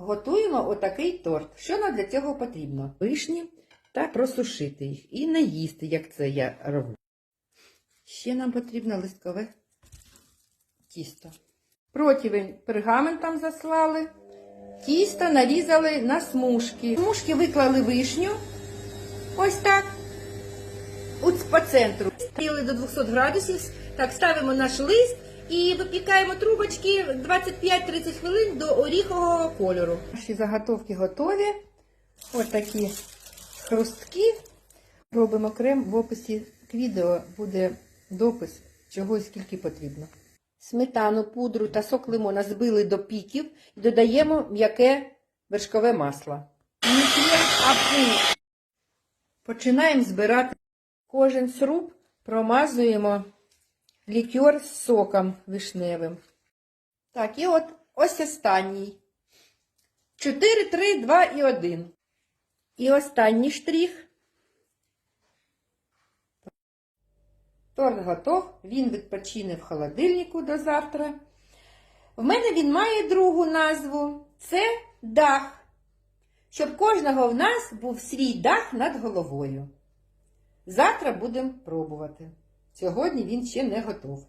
Готуємо отакий торт. Що нам для цього потрібно? Вишні та просушити їх і не їсти, як це я роблю. Ще нам потрібно листкове тісто. Противень пергаментом заслали. Тісто нарізали на смужки. Смужки виклали вишню. Ось так. От по центру. Стріли до 200 градусів. Так, ставимо наш лист і випікаємо трубочки 25-30 хвилин до оріхового кольору. Наші заготовки готові. Ось такі хрустки. Робимо крем. В описі к відео буде допис, чого і скільки потрібно. Сметану, пудру та сок лимона збили до піків і додаємо м'яке вершкове масло. Починаємо збирати кожен сруб, промазуємо лікер з соком вишневим. Так, і от ось останній. 4, 3, 2 і 1. І останній штрих. Торт готов, він відпочине в холодильнику до завтра. В мене він має другу назву це дах. Щоб кожного в нас був свій дах над головою. Завтра будемо пробувати. Сьогодні він ще не готов.